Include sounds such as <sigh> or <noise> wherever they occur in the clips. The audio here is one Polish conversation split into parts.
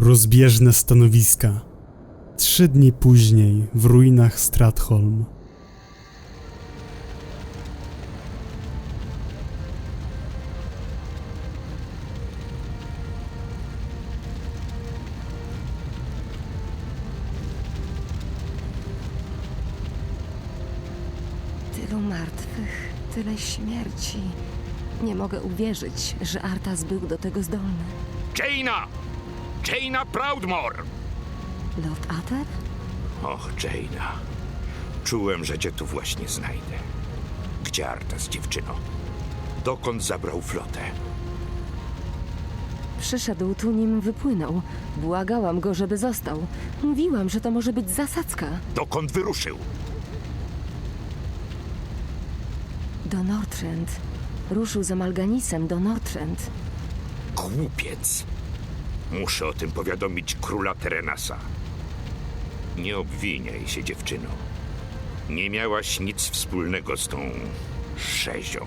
Rozbieżne stanowiska. Trzy dni później w ruinach Stratholm. Tylu martwych, tyle śmierci. Nie mogę uwierzyć, że Artas był do tego zdolny. Jaina! Jaina Proudmore! Lord Ater? Och, Jaina. Czułem, że cię tu właśnie znajdę. Gdzie Artas, dziewczyno? Dokąd zabrał flotę? Przyszedł tu, nim wypłynął. Błagałam go, żeby został. Mówiłam, że to może być zasadzka. Dokąd wyruszył? Do Northrend. Ruszył za Malganisem do Northrend. Głupiec! Muszę o tym powiadomić króla Terenasa. Nie obwiniaj się, dziewczyno. Nie miałaś nic wspólnego z tą szezią.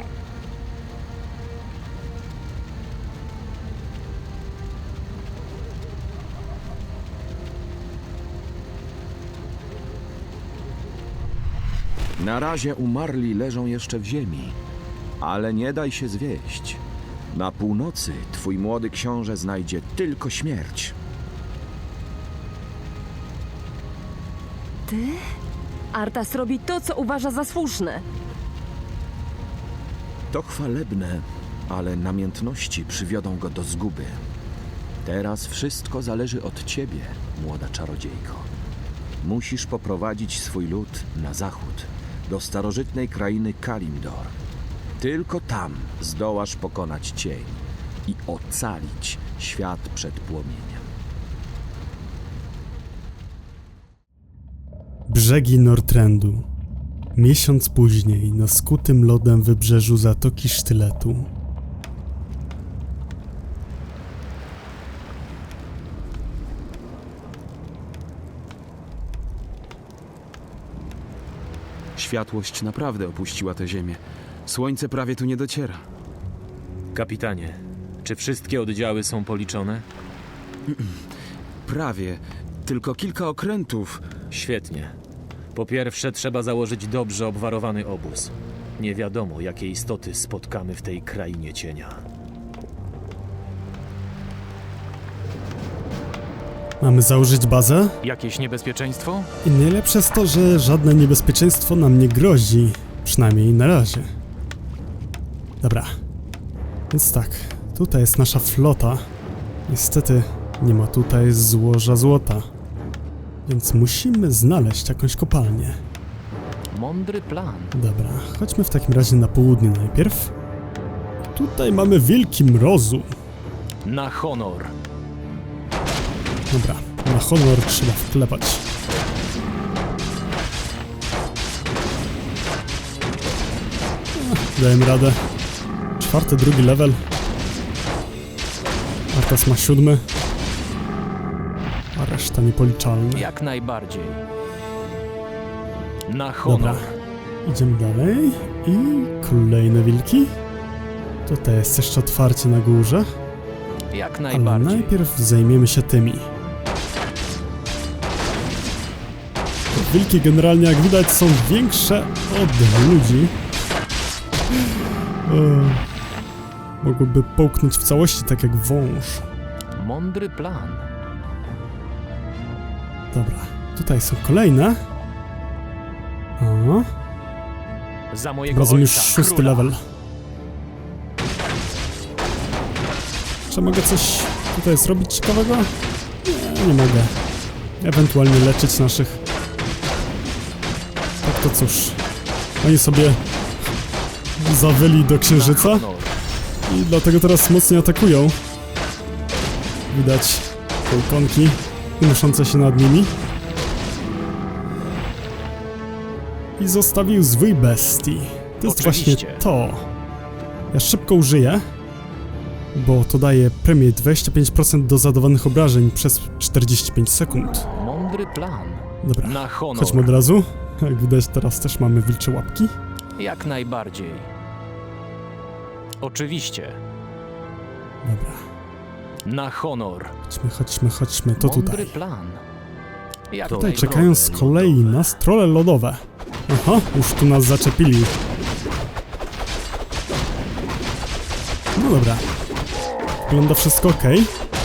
Na razie umarli leżą jeszcze w ziemi, ale nie daj się zwieść. Na północy twój młody książę znajdzie tylko śmierć. Ty? Artas robi to, co uważa za słuszne. To chwalebne, ale namiętności przywiodą go do zguby. Teraz wszystko zależy od ciebie, młoda czarodziejko. Musisz poprowadzić swój lud na zachód, do starożytnej krainy Kalimdor. Tylko tam zdołasz pokonać cień i ocalić świat przed płomieniem. Brzegi Nortrendu. Miesiąc później na skutym lodem wybrzeżu Zatoki Sztyletu. Światłość naprawdę opuściła tę ziemię. Słońce prawie tu nie dociera. Kapitanie, czy wszystkie oddziały są policzone? Prawie. Tylko kilka okrętów. Świetnie. Po pierwsze, trzeba założyć dobrze obwarowany obóz. Nie wiadomo, jakie istoty spotkamy w tej krainie cienia. Mamy założyć bazę? Jakieś niebezpieczeństwo? I najlepsze jest to, że żadne niebezpieczeństwo nam nie grozi. Przynajmniej na razie. Dobra. Więc tak, tutaj jest nasza flota. Niestety nie ma tutaj złoża złota. Więc musimy znaleźć jakąś kopalnię. Mądry plan. Dobra, chodźmy w takim razie na południe najpierw. Tutaj mamy wilki mrozu. Na honor. Dobra, na honor trzeba wklepać. Dajemy radę. Czwarty, drugi level. Artas ma siódmy. A reszta niepoliczalna. Jak najbardziej. Na Dobra, honor. idziemy dalej. I kolejne wilki. Tutaj jest jeszcze otwarcie na górze. Jak Ale najbardziej. najpierw zajmiemy się tymi. Wilki generalnie, jak widać, są większe od ludzi. <laughs> Mogłyby połknąć w całości, tak jak wąż. Mądry plan. Dobra, tutaj są kolejne. O, Za mojego razem już ojca, szósty króla. level. Czy mogę coś tutaj zrobić ciekawego? Nie, nie mogę. Ewentualnie leczyć naszych. Tak to cóż. Oni sobie zawyli do księżyca Na honor. I dlatego teraz mocniej atakują. Widać kołkonki unoszące się nad nimi. I zostawił zwój bestii. To jest właśnie to. Ja szybko użyję, bo to daje premię 25% do zadawanych obrażeń przez 45 sekund. Mądry plan. Dobra, Na honor. chodźmy od razu. Jak widać teraz też mamy wilcze łapki. Jak najbardziej. Oczywiście. Dobra. Na honor. Chodźmy, chodźmy, chodźmy, to Mądry tutaj. plan. Jak Tutaj czekają z kolei nas trole lodowe. Aha, już tu nas zaczepili. No dobra. Wygląda wszystko ok.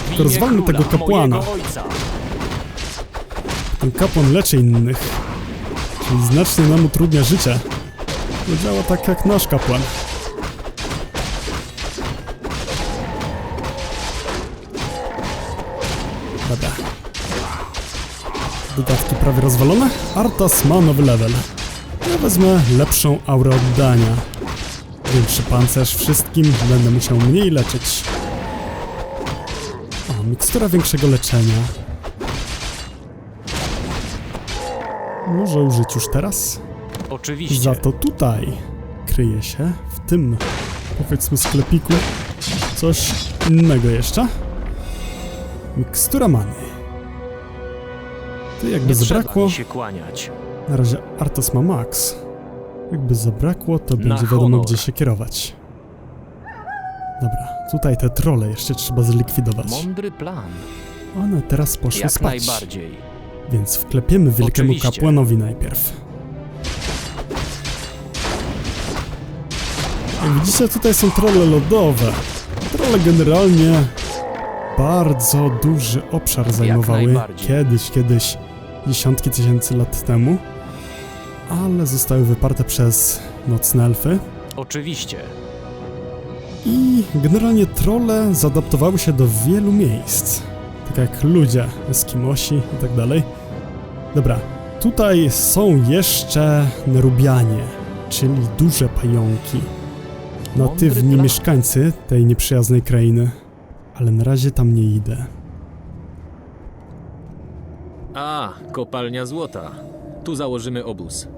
Imię rozwalmy tego kapłana. Ten kapłan leczy innych. Czyli znacznie nam utrudnia życie. To działa tak jak nasz kapłan. Dodatki prawie rozwalone. Artas ma nowy level. Ja wezmę lepszą aurę oddania. Większy pancerz wszystkim, będę musiał mniej leczyć. O, mikstura większego leczenia. Może użyć już teraz? Oczywiście. Za to tutaj kryje się w tym, powiedzmy, sklepiku coś innego jeszcze. Mikstura many. Jakby zabrakło. się kłaniać. Na razie Artos ma max. Jakby zabrakło, to będzie wiadomo, honor. gdzie się kierować. Dobra, tutaj te trole jeszcze trzeba zlikwidować. Mądry plan. One teraz poszły Jak spać. najbardziej. Więc wklepiemy wielkiemu Oczywiście. kapłanowi najpierw. Jak widzicie, tutaj są trolle lodowe. Trolle generalnie bardzo duży obszar zajmowały kiedyś, kiedyś, dziesiątki tysięcy lat temu, ale zostały wyparte przez nocne elfy. Oczywiście. I generalnie trolle zaadaptowały się do wielu miejsc. Tak jak ludzie, Eskimosi i tak dalej. Dobra, tutaj są jeszcze Nerubianie, czyli duże pająki. Natywni mieszkańcy tej nieprzyjaznej krainy. Ale na razie tam nie idę. A, kopalnia złota. Tu założymy obóz.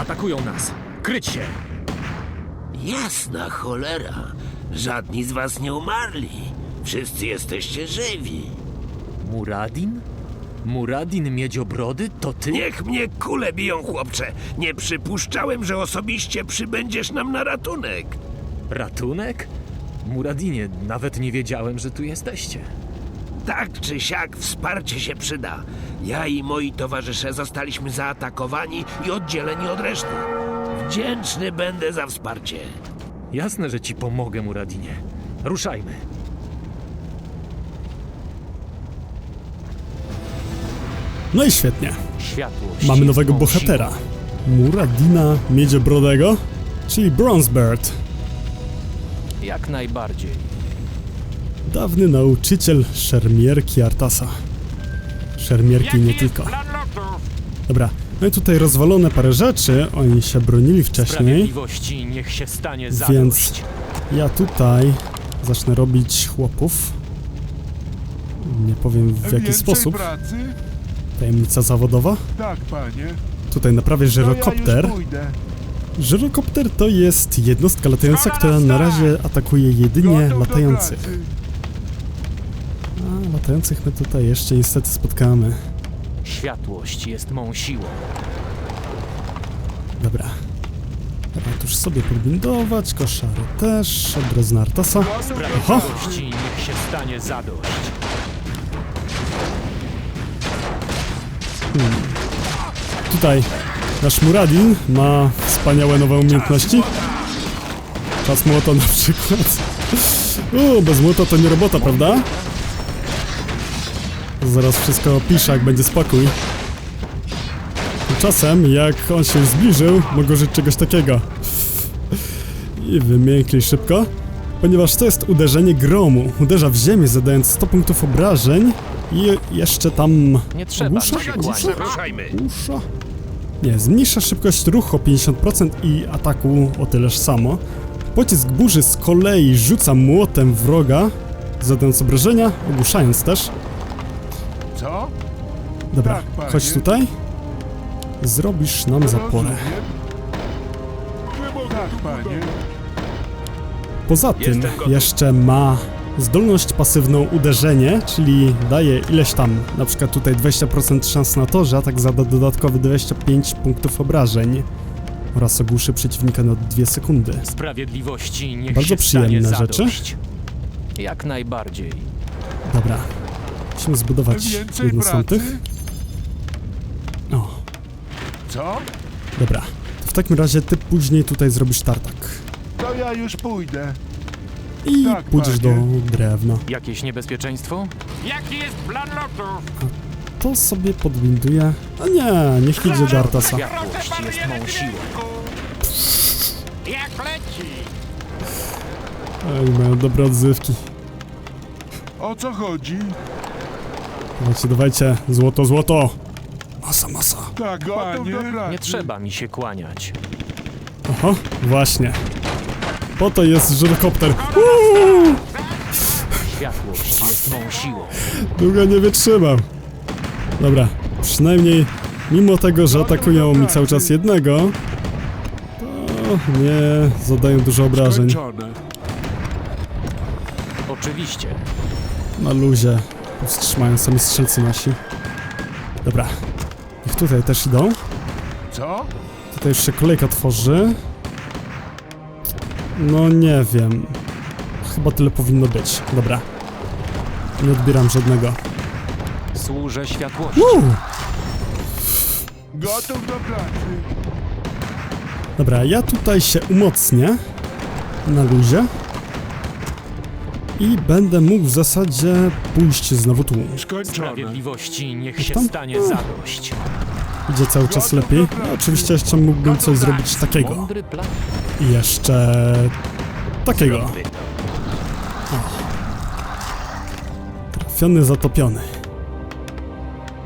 Atakują nas. Kryć się! Jasna cholera. Żadni z was nie umarli. Wszyscy jesteście żywi. Muradin? Muradin Miedziobrody? To ty? Niech mnie kule biją, chłopcze. Nie przypuszczałem, że osobiście przybędziesz nam na ratunek. Ratunek? Muradinie, nawet nie wiedziałem, że tu jesteście. Tak czy siak wsparcie się przyda. Ja i moi towarzysze zostaliśmy zaatakowani i oddzieleni od reszty. Wdzięczny będę za wsparcie. Jasne, że ci pomogę, Muradinie. Ruszajmy. No i świetnie. Mamy nowego bohatera. Muradina Miedziobrodego, czyli Bronzebird. Jak najbardziej. Dawny nauczyciel szermierki Artasa. Szermierki nie tylko. Dobra, no i tutaj rozwalone parę rzeczy, oni się bronili wcześniej, Sprawiedliwości niech się stanie zadość. więc ja tutaj zacznę robić chłopów. Nie powiem w jaki sposób. pracy? Tajemnica zawodowa. Tak, panie. Tutaj naprawię To żyrokopter. Ja już pójdę. Żyrokopter to jest jednostka latająca, która na razie atakuje jedynie Gotów do latających. pracy. A latających my tutaj jeszcze niestety spotkamy. Światłość jest mą siłą. Dobra. Dobra, tuż sobie podbindować, koszary też, od razu na Artasa. Oho, niech się stanie zadość. Tutaj nasz Muradin ma wspaniałe nowe umiejętności. Czas młota na przykład. U, bez młota to nie robota, prawda? Zaraz wszystko opiszę, jak będzie spokój. Tymczasem, jak on się zbliżył, mogę użyć czegoś takiego. I wymiękli szybko, ponieważ to jest uderzenie gromu. Uderza w ziemię, zadając 100 punktów obrażeń i jeszcze tam... Nie trzeba mi się kłaniać. Ruszajmy. Nie, zmniejsza szybkość ruchu o 50% i ataku o tyleż samo. Pocisk burzy z kolei rzuca młotem wroga, zadając obrażenia, ogłuszając też. Co? Dobra, Tak, panie. chodź tutaj. Zrobisz nam zaporę. Tak, panie. Poza tym Jestem gotów. jeszcze ma zdolność pasywną uderzenie, czyli daje ileś tam, na przykład tutaj 20% szans na to, że atak zada dodatkowe 25 punktów obrażeń oraz ogłuszy przeciwnika na 2 sekundy. Sprawiedliwości niech Bardzo się przyjemne stanie rzeczy. zadość. Jak najbardziej. Dobra, musimy zbudować Więcej jedno z pracy? tamtych. O, Co? dobra. To w takim razie ty później tutaj zrobisz tartak. To ja już pójdę. I Tak, pójdziesz do panie. drewna. Jakieś niebezpieczeństwo? Jaki jest plan lotu? To sobie podbinduję. A nie, niech idzie do Artasa. Światłość jest mą siłą. Jak leci? Ej, mają dobre odzywki. O co chodzi? Dawajcie, dawajcie. Złoto, złoto. Masa, masa. Tak, Gotów do pracy. Nie trzeba mi się kłaniać. Oho, właśnie. Po to jest żyrokopter. Uuu, Światłość jest mą siłą. długo nie wytrzymam. Dobra, przynajmniej mimo tego, że atakują mi cały czas jednego, to nie zadają dużo obrażeń. Oczywiście. Na luzie powstrzymają sami strzelcy nasi. Dobra, niech tutaj też idą. Co? Tutaj już się kolejka tworzy. No nie wiem. Chyba tyle powinno być. Dobra. Nie odbieram żadnego. Służę światłości. Uuu. Gotów do pracy. Dobra, ja tutaj się umocnię. Na luzie. I będę mógł w zasadzie pójść znowu tu. Skończone. Sprawiedliwości niech się tam? stanie zadość. Idzie cały czas lepiej. No, oczywiście jeszcze mógłbym coś zrobić takiego. I jeszcze... takiego. Trafiony, zatopiony.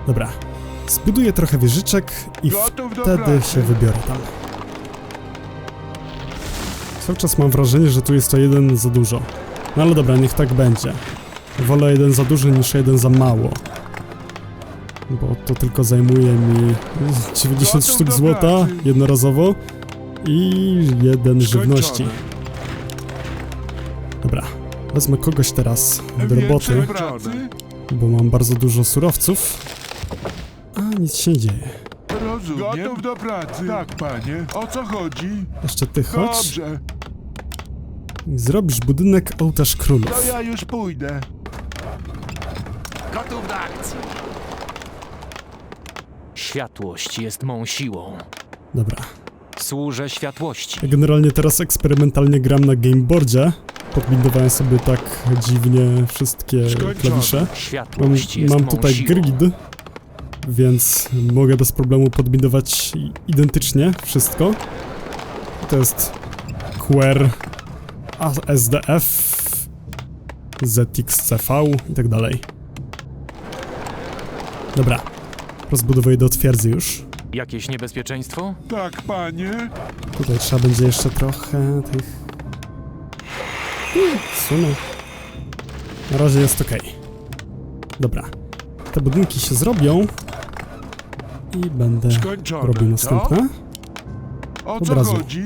Dobra. Zbuduję trochę wieżyczek i wtedy się wybiorę tam. Cały czas mam wrażenie, że tu jest to jeden za dużo. No ale dobra, niech tak będzie. Wolę jeden za dużo niż jeden za mało. Bo to tylko zajmuje mi 90 Gotów sztuk do złota jednorazowo i jeden żywności. Dobra, wezmę kogoś teraz do roboty, bo mam bardzo dużo surowców. A nic się nie dzieje. Gotów do pracy. Tak, panie. O co chodzi? Jeszcze ty chodź. Dobrze. Zrobisz budynek ołtarz To królów. ja już pójdę. Światłość jest mą siłą. Dobra. Służę światłości. Ja generalnie teraz eksperymentalnie gram na gameboardzie. Podbindowałem sobie tak dziwnie wszystkie klawisze. Mam, Światłość jest mam mą tutaj siłą. grid, więc mogę bez problemu podbindować i- identycznie wszystko. To jest QR, A- SDF, ZXCV i tak dalej. Dobra, rozbudowuję do twierdzy już. Jakieś niebezpieczeństwo? Tak, panie. Tutaj trzeba będzie jeszcze trochę tych... Sunął. Na razie jest ok. Dobra. Te budynki się zrobią. I będę Skończone. robił następne. O Od co razu. chodzi?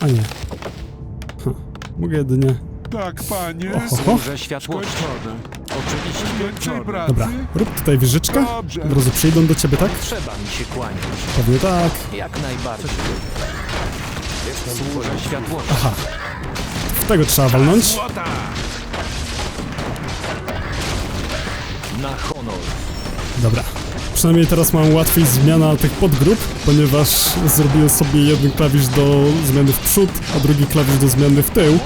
A nie. Ha. Mogę jedynie... Tak, panie. Oho. Służę światłości. Skończone. Oczywiście. Dobra, rób tutaj wieżyczkę. Dobrze. Od razu przyjdą do ciebie, tak? Trzeba mi się kłaniać. Pewnie tak. Jak najbardziej. Służę światłości. Aha. W tego trzeba walnąć. Na honor. Dobra. Przynajmniej teraz mam łatwiej zmiana tych podgrup, ponieważ zrobiłem sobie jeden klawisz do zmiany w przód, a drugi klawisz do zmiany w tył.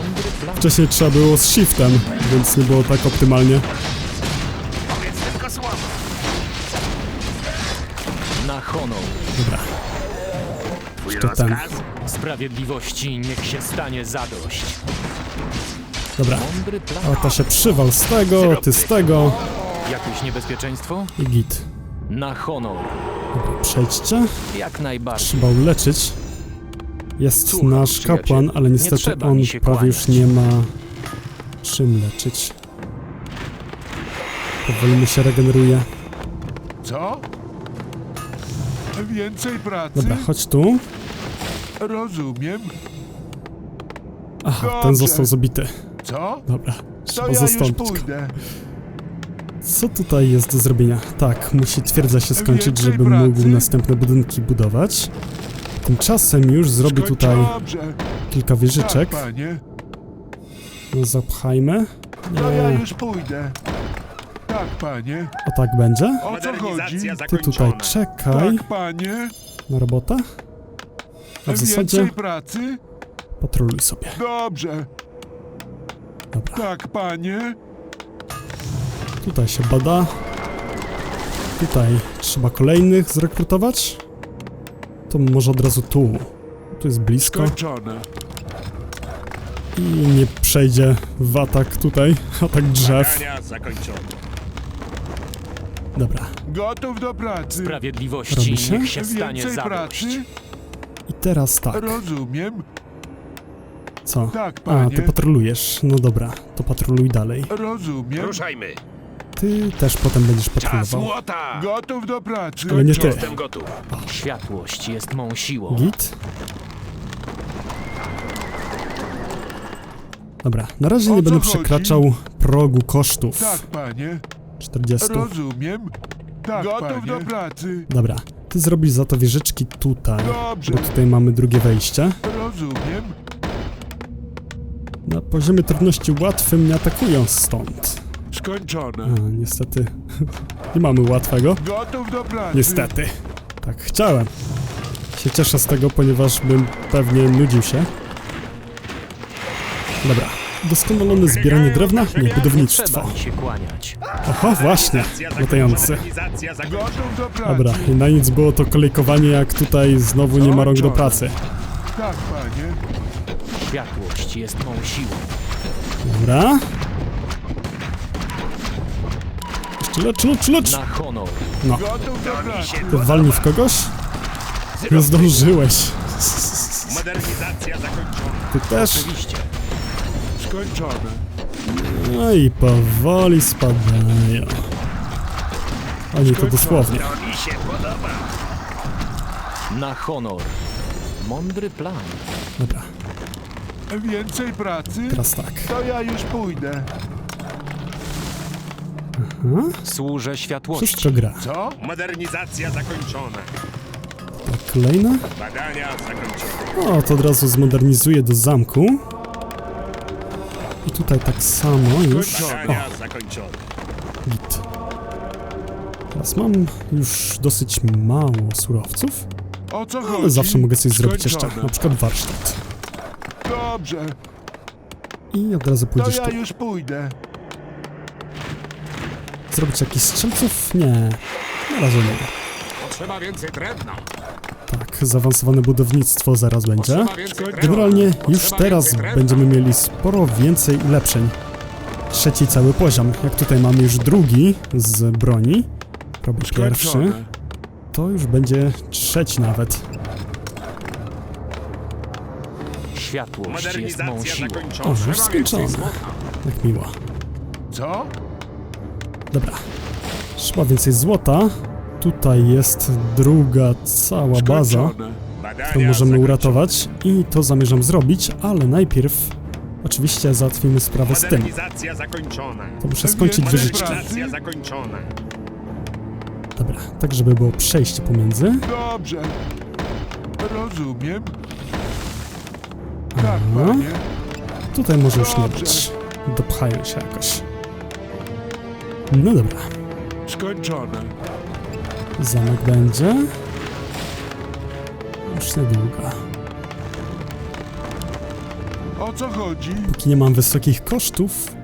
Wcześniej trzeba było z shiftem, więc nie było tak optymalnie. Na honor. Dobra. Jeszcze ten. Sprawiedliwości niech się stanie zadość. Dobra. Mądry plan. A ta się przywal z tego, ty z tego Jakieś niebezpieczeństwo? i git. Na honor. Przejdźcie. Jak najbardziej. Trzeba uleczyć. Jest Słucham, nasz przyjacielu. kapłan, ale Nie niestety trzeba on mi się prawie już kłaniać. nie ma czym leczyć. Powoli mu się regeneruje. Co? Więcej pracy? Dobra, chodź tu. Rozumiem. Aha, ten Dobrze. został zabity. Co? Dobra, To trzeba ja już zastąpić go. pójdę. Co tutaj jest do zrobienia? Tak, musi twierdza się skończyć, Więcej żeby pracy? mógł następne budynki budować. Tymczasem już zrobię tutaj kilka wieżyczek. Tak, panie. No, zapchajmy. To ja Nie, już pójdę. Tak, panie. o tak będzie. O co chodzi? Ty tutaj czekaj Tak, panie. na robotę. A w zasadzie pracy? patroluj sobie. Dobrze. Dobra, Tak, panie. tutaj się bada. Tutaj trzeba kolejnych zrekrutować. To może od razu tu. Tu jest blisko i nie przejdzie w atak tutaj, <laughs> atak drzew. Dobra, Gotów do pracy. Sprawiedliwości Robi się? niech się stanie Więcej zadość. pracy? i teraz tak. Rozumiem. Co? Tak, A, panie. ty patrolujesz. No dobra, to patroluj dalej. Rozumiem. Ruszajmy. Ty też potem będziesz Czas patrolował. młota! Gotów do pracy. Ale nie ty. Jestem gotów. Światłość jest mą siłą. Git. Dobra, na razie O nie co będę chodzi? przekraczał progu kosztów. Tak, panie. 40. Rozumiem. Tak, Gotów panie. do pracy. Dobra, ty zrobisz za to wieżyczki tutaj, Dobrze. bo tutaj mamy drugie wejście. Rozumiem. Na poziomie trudności łatwym nie atakują stąd. Skończone. A, niestety nie mamy łatwego. Gotów do pracy. Niestety. Tak chciałem. Się cieszę z tego, ponieważ bym pewnie nudził się. Dobra. Doskonalone zbieranie drewna, nie budownictwo. Oho, właśnie, latający. Dobra, i na nic było to kolejkowanie, jak tutaj znowu nie ma rąk do pracy. Tak, panie. Światłość jest mą siłą. Dobra. Lecz, lecz, lecz. Na honor. Pracy. Ty walnij w kogoś? Nie zdążyłeś. Modernizacja zakończona. Ty też? Oczywiście. Skończone. No i powoli spadają. Oni to dosłownie. To mi się podoba. Na honor. Mądry plan. Dobra, Więcej pracy? teraz tak. To ja już pójdę. Służę światłości. Wszystko gra. Co? Modernizacja zakończona. Tak, kolejne. Badania zakończone. O, to od razu zmodernizuję do zamku. I tutaj tak samo już. O, Badania zakończone. git. Teraz mam już dosyć mało surowców, O co chodzi? ale zawsze mogę coś zrobić jeszcze. Skończone. Na przykład warsztat. Dobrze. I od razu To pójdziesz ja tu. już pójdę. Zrobić jakiś strzelców? Nie. Na razie nie. Potrzeba więcej drewna. Tak, zaawansowane budownictwo zaraz będzie. Generalnie już teraz będziemy mieli sporo więcej ulepszeń. Trzeci cały poziom. Jak tutaj mamy już drugi z broni, robię pierwszy, to już będzie trzeci nawet. Światłość jest mą siłą. zakończona. O, już skończone. Jak miło. Co? Dobra. Trzeba więcej złota. Tutaj jest druga cała baza, którą możemy uratować i to zamierzam zrobić, ale najpierw oczywiście załatwimy sprawę z tym. To muszę skończyć zakończona. Dobra, tak żeby było przejście pomiędzy. Dobrze. Rozumiem. Tak, Aha. Tutaj może już nie być. Dopchają się jakoś. No dobra, Skończone. zamek będzie. Już niedługo. O co chodzi? Póki nie mam wysokich kosztów,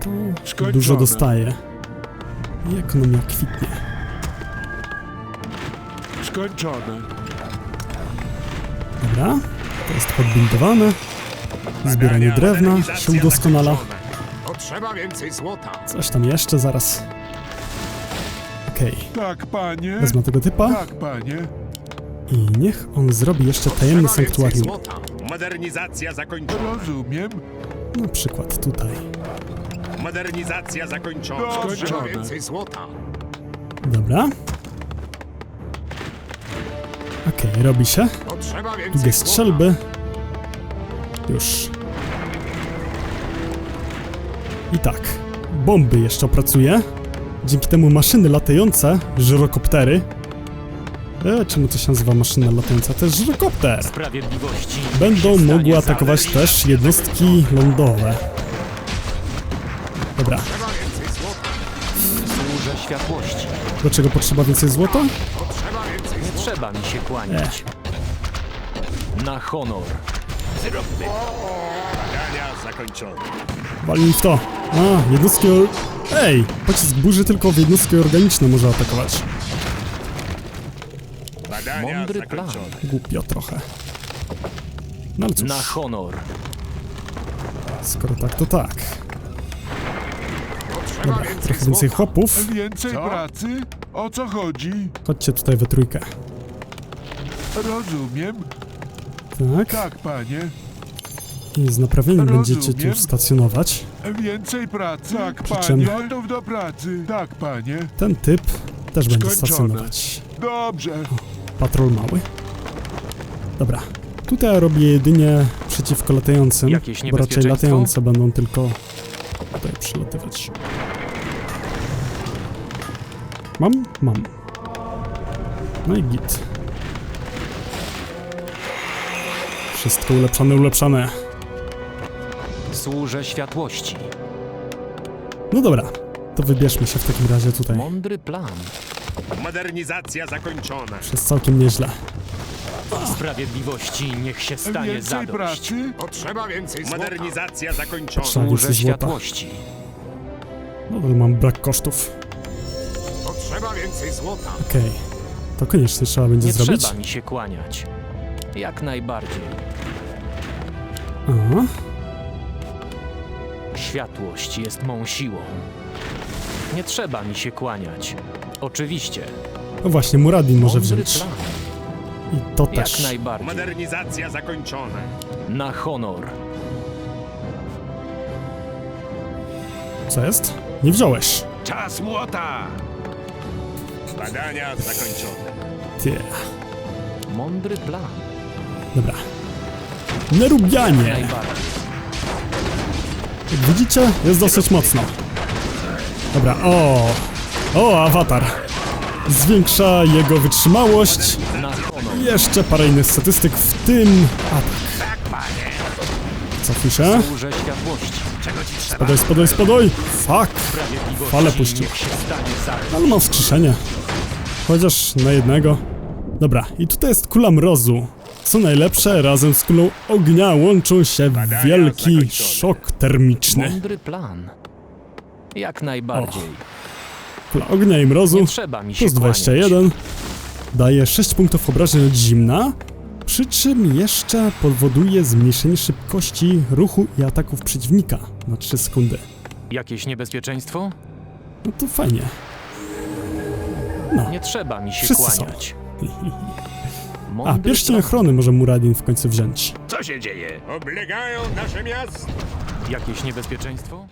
to Skończone. dużo dostaję. I ekonomia kwitnie. Skończone. Dobra, to jest podbindowane. Zbieranie drewna się udoskonala. Potrzeba więcej złota. Coś tam jeszcze zaraz. Okej, Tak, panie. wezmę tego typa Tak, panie. i niech on zrobi jeszcze tajemny Potrzeba więcej sanktuarium. złota. Modernizacja zakończona. Rozumiem. Na przykład tutaj. Modernizacja zakończona. Dobrze. Potrzeba więcej złota. Dobra. Okej, robi się. Potrzeba więcej Długie złota. strzelby. Już. I tak, bomby jeszcze opracuję. Dzięki temu maszyny latające, żyrokoptery. E, czemu to się nazywa maszyna latająca? To jest żyrokopter. Będą mogły atakować też jednostki lądowe. Dobra, do czego potrzeba więcej złota? Nie trzeba mi się kłaniać. Na honor. Walnij w to. A, jednostki or... Ej! Pocisk burzy tylko w jednostki organiczne może atakować. Mądry plan. Głupio trochę. No ale cóż, Na honor. skoro tak, to tak. Dobra, trochę więcej chłopów. Więcej pracy? O co chodzi? Chodźcie tutaj we trójkę. Rozumiem. Tak. Tak, panie. I z naprawieniem Rozumiem. będziecie tu stacjonować. Więcej pracy? Tak, Przy czym- panie. Do pracy? Tak, panie. Ten typ też będzie Skończone. stacjonować. Dobrze. Patrol mały. Dobra. Tutaj robię jedynie przeciwko latającym, Jakieś bo raczej niebezpieczeństwo? latające będą tylko tutaj przylatywać. Mam? Mam. No i git. Wszystko ulepszane, ulepszane. Służę światłości. No dobra, to wybierzmy się w takim razie tutaj. Mądry plan. Modernizacja zakończona. Jest całkiem nieźle. Sprawiedliwości niech się stanie Więcej zadość. pracy? Potrzeba więcej złota. Modernizacja zakończona. Trzeba Służę więcej złota. światłości. Nadal mam brak kosztów. Potrzeba więcej złota. Okej. To koniecznie trzeba będzie Nie zrobić. trzeba mi się kłaniać. Jak najbardziej. Aha. Światłość jest mą siłą. Nie trzeba mi się kłaniać. Oczywiście. No właśnie, Muradin może Mądry wziąć. plan. I to Jak też. najbardziej. Modernizacja zakończona. Na honor. Co jest? Nie wziąłeś. Czas młota! Badania zakończone. Ty. Mądry plan. Dobra. Nerubianie! Najbardziej. Jak widzicie, jest dosyć mocno. Dobra, o! O, awatar! Zwiększa jego wytrzymałość. I jeszcze parę innych statystyk, w tym atak. Służę światłości. Spadaj, spadaj, spadaj! Fuck! Fale puścił. Ale mam wskrzeszenie. Chociaż na jednego. Dobra, i tutaj jest kula mrozu. Co najlepsze, razem z kulą ognia łączą się w wielki szok termiczny. Mądry plan. Jak najbardziej. Kula ognia i mrozu plus kłaniać. 21 daje 6 punktów obrażeń od zimna, przy czym jeszcze powoduje zmniejszenie szybkości ruchu i ataków przeciwnika na 3 sekundy. Jakieś niebezpieczeństwo? No to fajnie. Nie trzeba mi się Wszyscy są. <laughs> A, pierścień ochrony może Muradin w końcu wziąć. Co się dzieje? Oblegają nasze miasto. Jakieś niebezpieczeństwo?